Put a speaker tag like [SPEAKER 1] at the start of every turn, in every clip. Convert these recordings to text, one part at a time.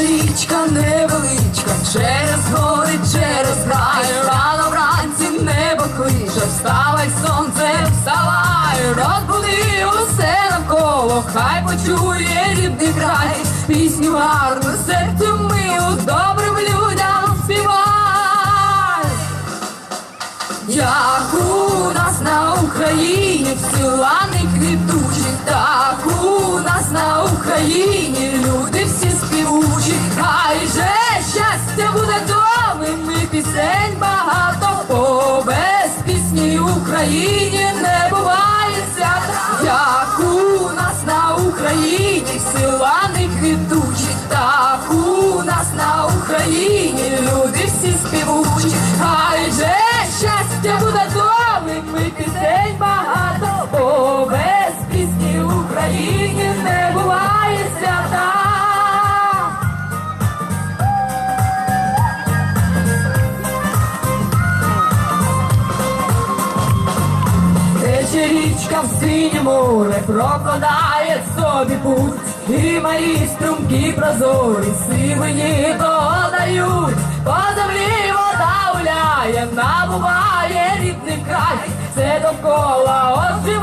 [SPEAKER 1] річечка невеличка, через гори, через край, рано вранці небо клише, вставай, сонце, вставай, розбуди усе навколо, хай почує рідний край, пісню гарну, серцю милу, добрим людям співай. Як у нас на Україні всі пісень багато, бо без пісні Україні не буває свята. Як у нас на Україні всі лани квітучі, так у нас на Україні люди всі співучі, хай же щастя буде домим, і пісень багато, бо без пісні Україні річка в синє море, прокладає собі путь, і мої струмки прозорі, сивині додають, по землі вода гуляє, набуває рідний край, все довкола оживає,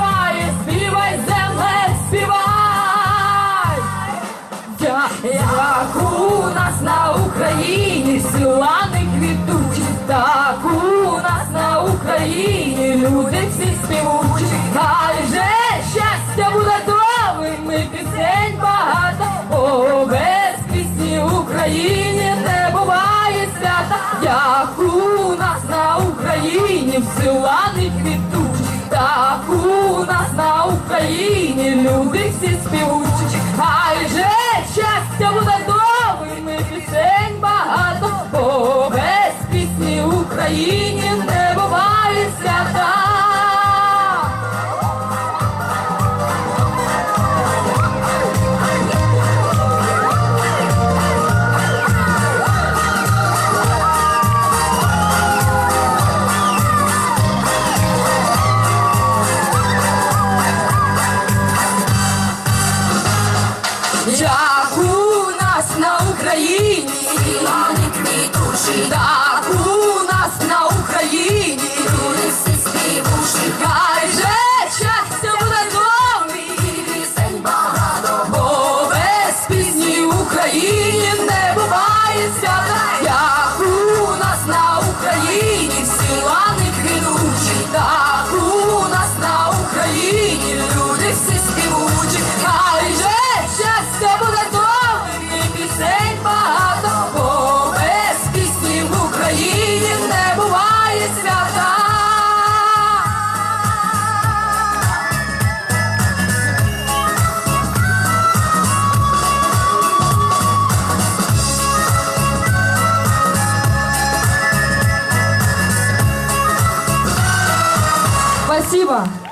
[SPEAKER 1] Україні не буває свята, як у нас на Україні всі лани квітуть, так у нас на Україні люди всі співучі, хай же щастя буде у нас на Україні туристи же щастя буде довгий, пісень бо без пісні Україні Спасибо.